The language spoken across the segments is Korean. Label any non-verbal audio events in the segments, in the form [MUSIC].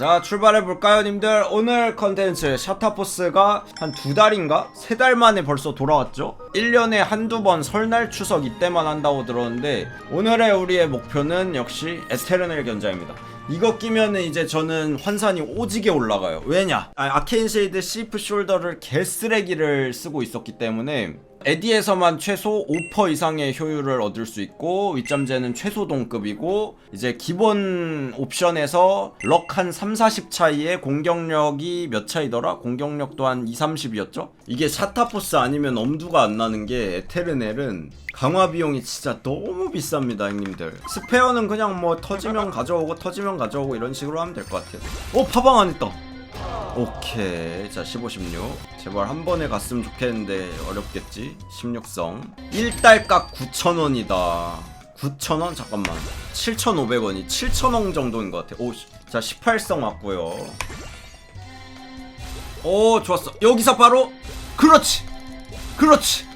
자 출발해볼까요 님들 오늘 컨텐츠 샤타포스가 한 두 달인가? 세 달 만에 벌써 돌아왔죠? 1년에 한두 번 설날 추석 이때만 한다고 들었는데 오늘의 우리의 목표는 역시 에테르넬 견자입니다 이거 끼면은 이제 저는 환산이 오지게 올라가요 왜냐 아, 아케인 쉐이드 시프 숄더를 개쓰레기를 쓰고 있었기 때문에 에디에서만 최소 5% 이상의 효율을 얻을 수 있고 윗잠재는 최소 동급이고 이제 기본 옵션에서 럭 한 3, 40 차이에 공격력이 몇 차이더라? 공격력도 한 2, 30이었죠? 이게 샤타포스 아니면 엄두가 안 나는 게 에테르넬은 강화 비용이 진짜 너무 비쌉니다 형님들 스페어는 그냥 뭐 터지면 가져오고 터지면 가져오고 이런 식으로 하면 될 것 같아요 어 파방 안 했다 오케이. 자 15, 16 제발 한 번에 갔으면 좋겠는데 어렵겠지? 16성. 1달값 9,000원이다. 9,000원? 잠깐만. 7,500원이 7,000원 정도인 것 같아. 오, 씨. 자 18성 왔고요. 오 좋았어. 여기서 바로 그렇지! 그렇지!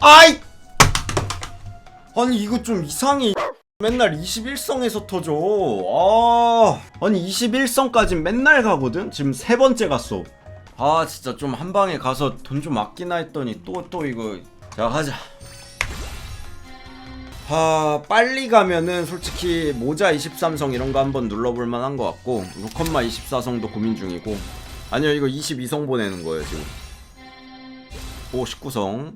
아이! 아니 이거 좀 이상해 맨날 21성에서 터져. 아, 아니 21성까지 맨날 가거든. 지금 세 번째 갔어. 아, 진짜 좀 한 방에 가서 돈 좀 아끼나 했더니 또또 이거. 자, 가자. 아, 빨리 가면은 솔직히 모자 23성 이런 거 한번 눌러볼 만 한 것 같고 루컨마 24성도 고민 중이고 아니요 이거 22성 보내는 거예요 지금. 오 19성.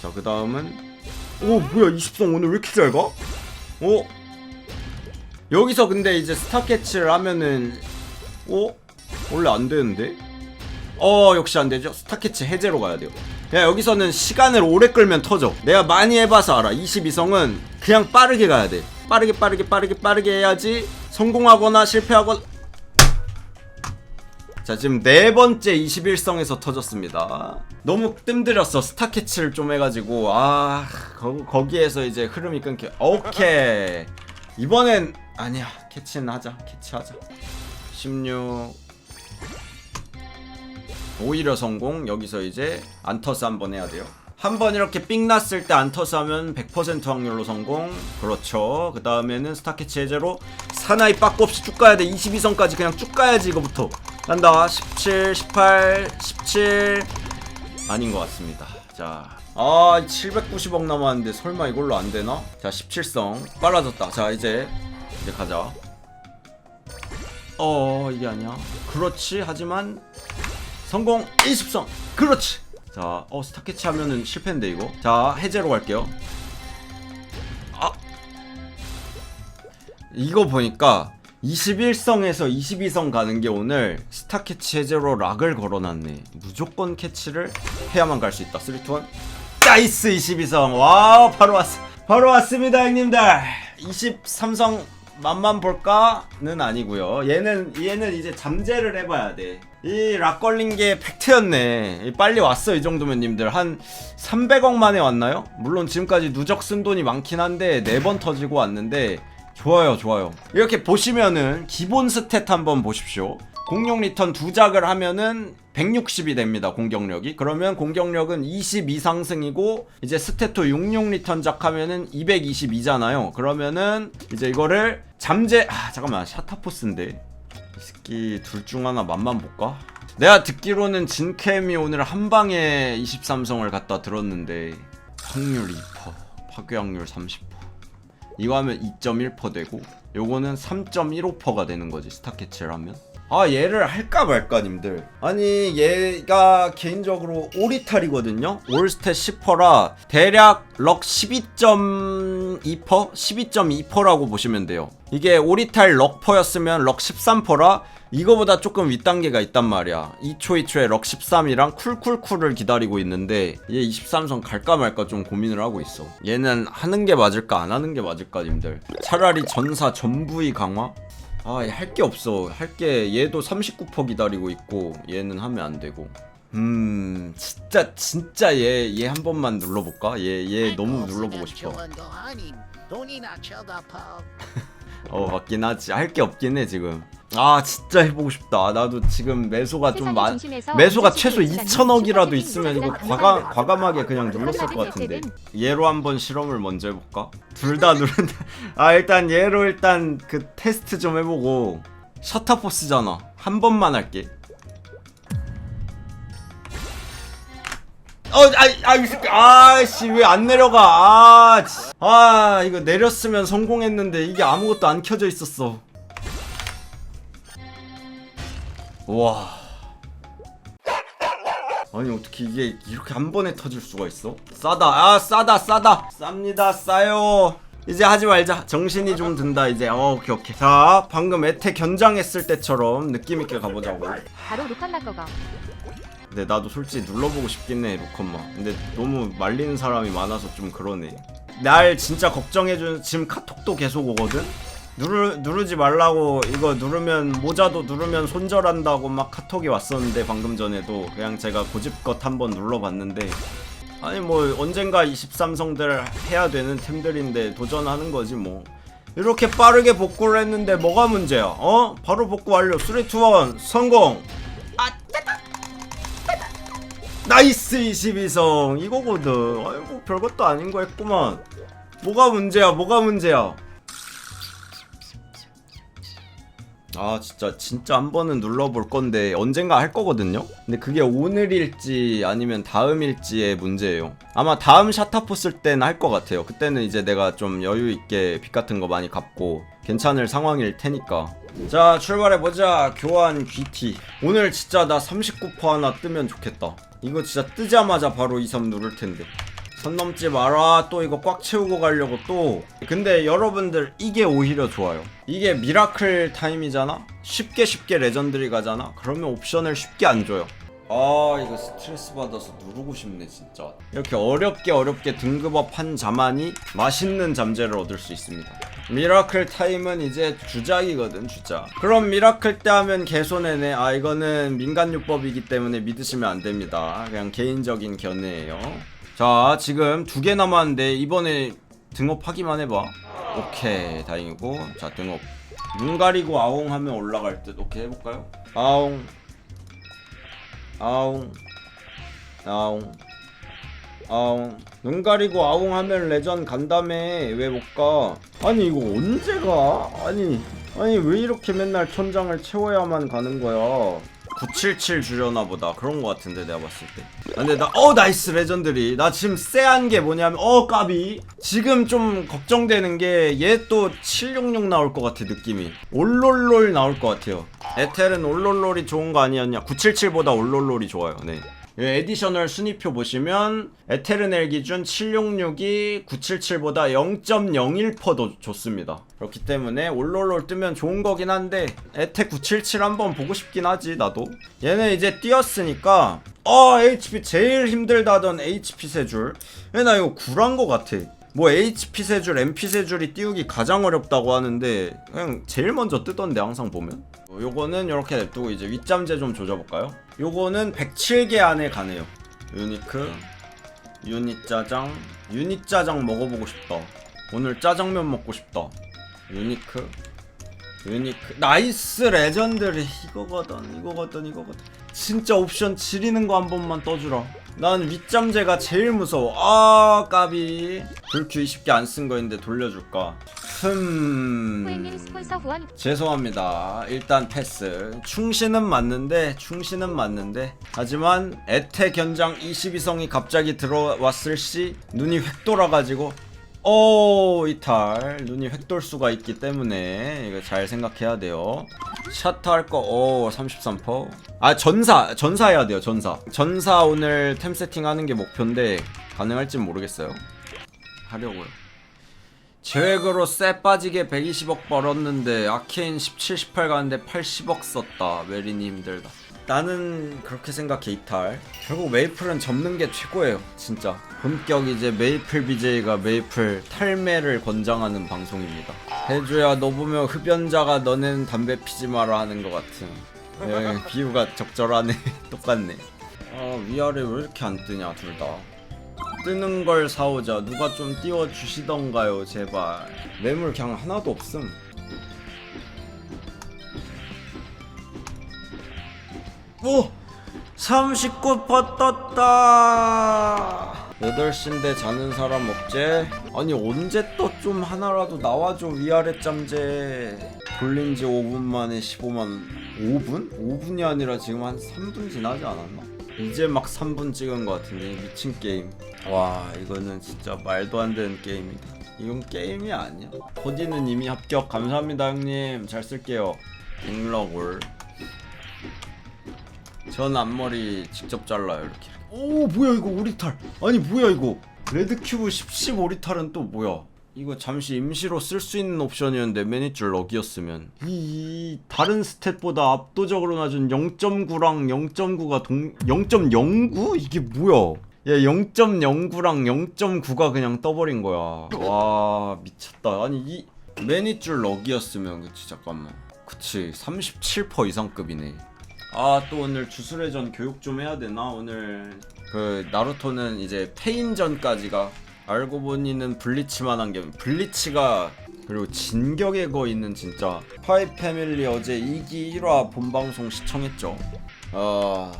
자, 그 다음은 오 뭐야 20성 오늘 왜 이렇게 잘 가? 어? 여기서 근데 이제 스타캐치를 하면은 어? 원래 안 되는데? 어 역시 안 되죠 스타캐치 해제로 가야 돼요 야 여기서는 시간을 오래 끌면 터져 내가 많이 해봐서 알아 22성은 그냥 빠르게 가야 돼 빠르게 빠르게 빠르게 빠르게 해야지 성공하거나 실패하거나 자 지금 네 번째 21성에서 터졌습니다. 너무 뜸들였어 스타캐치를 좀 해가지고 아 거, 거기에서 이제 흐름이 끊겨. 오케이. 이번엔 아니야. 캐치는 하자. 캐치하자. 16 오히려 성공. 여기서 이제 안터스 한 번 해야 돼요. 한 번 이렇게 삥 났을 때 안터스 하면 100% 확률로 성공. 그렇죠. 그 다음에는 스타캐치 해제로 사나이 빠꾸 없이 쭉 가야 돼. 22성까지 그냥 쭉 가야지 이거부터 간다 17 18 17 아닌 것 같습니다 자 아, 790억 남았는데 설마 이걸로 안 되나? 자, 17성 빨라졌다. 자, 이제 이제 가자. 어, 이게 아니야. 그렇지. 하지만 성공 20성. 그렇지. 자, 어 스타캐치 하면은 실패인데 이거. 자, 해제로 갈게요. 아. 이거 보니까 21성에서 22성 가는 게 오늘 스타 캐치 해제로 락을 걸어놨네. 무조건 캐치를 해야만 갈 수 있다. 3, 2, 1. 나이스 22성. 와, 바로 왔어. 바로 왔습니다, 형님들. 23성 맛만 볼까는 아니고요. 얘는 얘는 이제 잠재를 해봐야 돼. 이 락 걸린 게 팩트였네. 이 빨리 왔어 이 정도면 님들 한 300억 만에 왔나요? 물론 지금까지 누적 쓴 돈이 많긴 한데 네 번 터지고 왔는데 좋아요 좋아요. 이렇게 보시면은 기본 스탯 한번 보십시오. 공룡 리턴 두 작을 하면은 160이 됩니다 공격력이 그러면 공격력은 20 이상승이고 이제 스테토 66 리턴 작 하면은 222잖아요 그러면은 이제 이거를 잠재 아 잠깐만 샤타포스인데 이 새끼 둘 중 하나 맛만 볼까? 내가 듣기로는 진캠이 오늘 한 방에 23성을 갖다 들었는데 확률 2% 파괴 확률 30% 이거 하면 2.1% 되고 요거는 3.15%가 되는 거지 스타캐치를 하면. 아 얘를 할까 말까 님들. 아니 얘가 개인적으로 오리탈이거든요? 올스탯 10%라 대략 럭 12.2% 12.2%라고 보시면 돼요. 이게 오리탈 럭퍼였으면 럭 13%라 이거보다 조금 윗단계가 있단 말이야 2초 2초에 럭 13이랑 쿨쿨쿨을 기다리고 있는데 얘 23성 갈까 말까 좀 고민을 하고 있어 얘는 하는 게 맞을까 안 하는 게 맞을까 님들 차라리 전사 전부의 강화 아, 할 게 없어. 할 게 얘도 39% 기다리고 있고 얘는 하면 안 되고. 음, 진짜 진짜 얘 얘 한 번만 눌러볼까? 얘 얘 너무 눌러보고 싶어. [LAUGHS] 어 맞긴 하지. 할 게 없긴 해 지금. 아 진짜 해보고 싶다. 나도 지금 매수가 좀 많. 매수가 최소 2천억이라도 있으면 이거 과감 과감하게 그냥 눌렀을 것 같은데. 얘로 한번 실험을 먼저 해볼까? 둘 다 누른다. [LAUGHS] 아 일단 얘로 일단 그 테스트 좀 해보고 셔터포스잖아 한 번만 할게 어, 아이, 아이. 아씨, 왜 안 내려가? 아, 지- 아, 이거 내렸으면 성공했는데 이게 아무것도 안 켜져 있었어. 와. 아니 어떻게 이게 이렇게 한 번에 터질 수가 있어? 싸다, 아 싸다, 싸다, 쌉니다, 싸요. 이제 하지 말자. 정신이 좀 든다 이제. 어, 오케이 오케이. 자, 방금 에테 견장했을 때처럼 느낌 있게 가보자고. 바로 루컨 바꿔가 근데 나도 솔직히 눌러보고 싶긴 해 로컨마 근데 너무 말리는 사람이 많아서 좀 그러네 날 진짜 걱정해주는 지금 카톡도 계속 오거든? 누르, 누르지 말라고 이거 누르면 모자도 누르면 손절한다고 막 카톡이 왔었는데 방금 전에도 그냥 제가 고집껏 한번 눌러봤는데 아니 뭐 언젠가 23성들 해야 되는 템들인데 도전하는 거지 뭐. 이렇게 빠르게 복구를 했는데 뭐가 문제야? 어? 바로 복구 완료. 3, 2, 1 성공! 나이스 22성. 이거거든. 아이고 별것도 아닌 거 했구만. 뭐가 문제야? 뭐가 문제야 아 진짜 진짜 한 번은 눌러볼 건데 언젠가 할 거거든요? 근데 그게 오늘일지 아니면 다음일지의 문제예요. 아마 다음 샤타포 쓸 때는 할 것 같아요. 그때는 이제 내가 좀 여유 있게 빚 같은 거 많이 갚고 괜찮을 상황일 테니까. 자 출발해보자. 교환 귀티. 오늘 진짜 나 39% 하나 뜨면 좋겠다. 이거 진짜 뜨자마자 바로 2, 3 누를 텐데 선 넘지 마라. 또 이거 꽉 채우고 가려고 또. 근데 여러분들 이게 오히려 좋아요. 이게 미라클 타임이잖아? 쉽게 쉽게 레전드리 가잖아? 그러면 옵션을 쉽게 안 줘요. 아 이거 스트레스 받아서 누르고 싶네 진짜. 이렇게 어렵게 어렵게 등급업 한 자만이 맛있는 잠재를 얻을 수 있습니다. 미라클 타임은 이제 주작이거든 주작. 그럼 미라클 때 하면 개손해네. 아 이거는 민간요법이기 때문에 믿으시면 안 됩니다. 그냥 개인적인 견해예요 자 지금 두 개 남았는데 이번에 등업하기만 해봐. 오케이 다행이고. 자 등업. 눈 가리고 아웅 하면 올라갈 듯. 오케이 해볼까요? 아웅. 아웅. 아웅. 아웅. 눈 가리고 아웅 하면 레전 간다며. 왜 못가? 아니 이거 언제 가? 아니 아니 왜 이렇게 맨날 천장을 채워야만 가는 거야 977 주려나 보다. 그런 거 같은데 내가 봤을 때. 아, 근데 나 어 나이스 레전드리. 나 지금 쎄한 게 뭐냐면 어 까비. 지금 좀 걱정되는 게 얘 또 766 나올 것 같아 느낌이. 올롤롤 나올 것 같아요. 에텔은 올롤롤이 좋은 거 아니었냐. 977보다 올롤롤이 좋아요. 네. 이 에디셔널 순위표 보시면 에테르넬 기준 766이 977보다 0.01%도 좋습니다. 그렇기 때문에 올롤롤 뜨면 좋은 거긴 한데 에테 977 한번 보고 싶긴 하지 나도. 얘는 이제 뛰었으니까 어 HP 제일 힘들다던 HP 세줄. 얘나 이거 굴한 거 같아. 뭐 HP 세줄, MP 세줄이 띄우기 가장 어렵다고 하는데 그냥 제일 먼저 뜨던데 항상 보면. 어, 요거는 이렇게 냅두고 이제 윗잠재 좀 조져볼까요? 요거는 107개 안에 가네요. 유니크, 유니 짜장, 유니 짜장 먹어보고 싶다. 오늘 짜장면 먹고 싶다. 유니크, 유니크, 나이스 레전드리 이거거든, 이거거든, 이거거든. 진짜 옵션 지리는 거 한 번만 떠주라. 난 윗잠재가 제일 무서워. 아 까비. 불큐 20개 안 쓴 거인데 돌려줄까? 흠. 죄송합니다. 일단 패스. 충신은 맞는데, 충신은 맞는데. 하지만 에테 견장 22성이 갑자기 들어왔을 시 눈이 획 돌아가지고 오 이탈 눈이 획돌 수가 있기 때문에 이거 잘 생각해야 돼요. 샤트 할거오 33%. 아 전사 전사 해야 돼요 전사. 전사 오늘 템 세팅하는 게 목표인데 가능할진 모르겠어요. 하려고요. 계획으로 쎄 빠지게 120억 벌었는데 아케인 17, 18 가는데 80억 썼다 메린이 힘들다. 나는 그렇게 생각해 이탈. 결국 메이플은 접는 게 최고예요 진짜. 본격 이제 메이플 BJ가 메이플 탈매를 권장하는 방송입니다. 해줘야 너 보면 흡연자가 너는 담배 피지 마라 하는 것 같은. 예, 비유가 적절하네. [LAUGHS] 똑같네. 아 위아래 왜 이렇게 안 뜨냐 둘다 뜨는 걸 사오자 누가 좀 띄워 주시던가요 제발 매물 그냥 하나도 없음 오 39% 떴다 8시인데 자는 사람 없제? 아니 언제 또 좀 하나라도 나와줘 위아래 짬제 돌린 지 5분 만에 15만 5분? 5분이 아니라 지금 한 3분 지나지 않았나? 이제 막 3분 찍은 것 같은데 이 미친 게임. 와 이거는 진짜 말도 안 되는 게임이다. 이건 게임이 아니야? 코디는 이미 합격. 감사합니다 형님. 잘 쓸게요. 잉러골. 전 앞머리 직접 잘라요 이렇게. 오 뭐야 이거 오리탈. 아니 뭐야 이거. 레드큐브 10, 10 오리탈은 또 뭐야 이거 잠시 임시로 쓸 수 있는 옵션이었는데 매니줄 럭이었으면. 이, 이 다른 스탯보다 압도적으로 낮은 0.9랑 0.9가 동 0.09 이게 뭐야? 야 0.09랑 0.9가 그냥 떠버린 거야. 와 미쳤다. 아니 이 매니줄 럭이었으면 그치 잠깐만. 그치 37% 이상급이네. 아 또 오늘 주술회전 교육 좀 해야 되나? 오늘 그 나루토는 이제 페인전까지가 알고 보니는 블리치만 한 게 블리치가 그리고 진격의 거인은 진짜 파이 패밀리 어제 2기 1화 본방송 시청했죠? 아...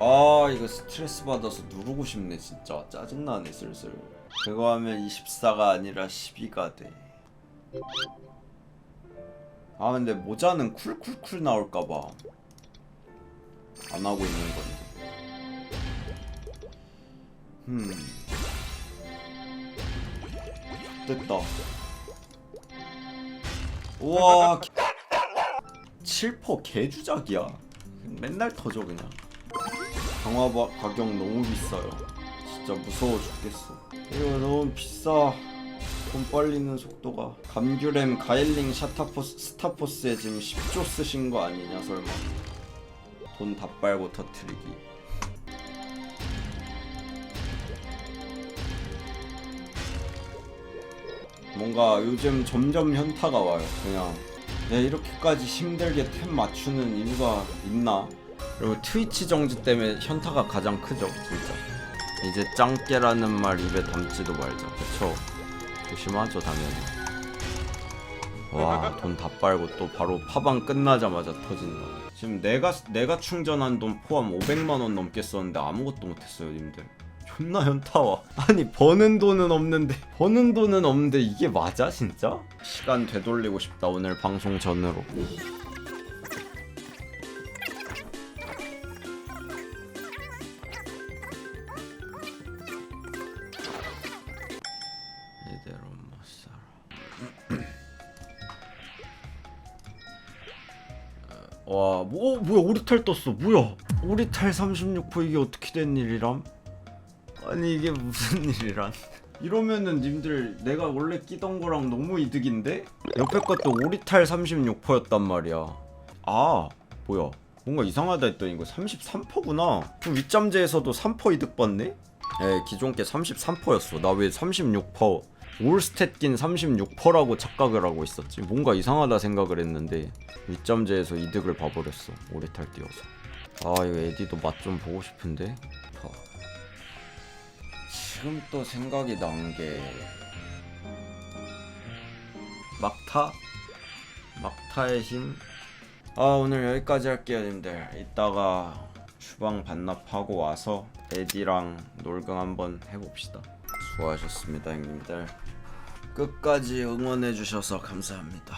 아 이거 스트레스 받아서 누르고 싶네 진짜. 짜증나네 슬슬. 그거 하면 24가 아니라 12가 돼. 아 근데 모자는 쿨쿨쿨 나올까봐. 안 하고 있는 건데. 음. 됐다. 우와. 7% 개주작이야. 맨날 터져 그냥. 강화 바- 가격 너무 비싸요. 진짜 무서워 죽겠어. 이거 너무 비싸. 돈 빨리는 속도가 감귤엠 가일링 샤타포스 스타포스에 지금 10조 쓰신 거 아니냐 설마 돈 다 빨고 터트리기 뭔가 요즘 점점 현타가 와요. 그냥 내 이렇게까지 힘들게 템 맞추는 이유가 있나? 그리고 트위치 정지 때문에 현타가 가장 크죠 진짜. 이제 짱깨라는 말 입에 담지도 말자. 그쵸? 조심하죠 당연히. 와 돈 다 빨고 또 바로 파방 끝나자마자 터진다. 지금 내가 내가 충전한 돈 포함 500만 원 넘게 썼는데 아무것도 못했어요 님들 존나 현타와 [LAUGHS] 아니 버는 돈은 없는데 버는 돈은 없는데 이게 맞아 진짜? 시간 되돌리고 싶다 오늘 방송 전으로 이대로 못 살아 [CLEARS THROAT] 와, 뭐, 어, 뭐야, 오리탈 떴어. 뭐야? 오리탈 36% 이게 어떻게 된 일이람? 아니, 이게 무슨 일이란? 이러면은 님들 내가 원래 끼던 거랑 너무 이득인데? 옆에 것도 오리탈 36%였단 말이야. 아, 뭐야. 뭔가 이상하다 했더니 이거 33%구나. 그 윗잠재에서도 3% 이득 받네? 에, 기존 게 33%였어. 나 왜 36%? 올스탯 낀 36%라고 착각을 하고 있었지. 뭔가 이상하다 생각을 했는데 윗점제에서 이득을 봐버렸어. 오래탈 띄워서. 아 이거 에디도 맛 좀 보고 싶은데. 봐. 지금 또 생각이 난 게 막타? 막타의 힘? 아 오늘 여기까지 할게요 님들 이따가 주방 반납하고 와서 에디랑 놀경 한번 해봅시다 수고하셨습니다 형님들 끝까지 응원해주셔서 감사합니다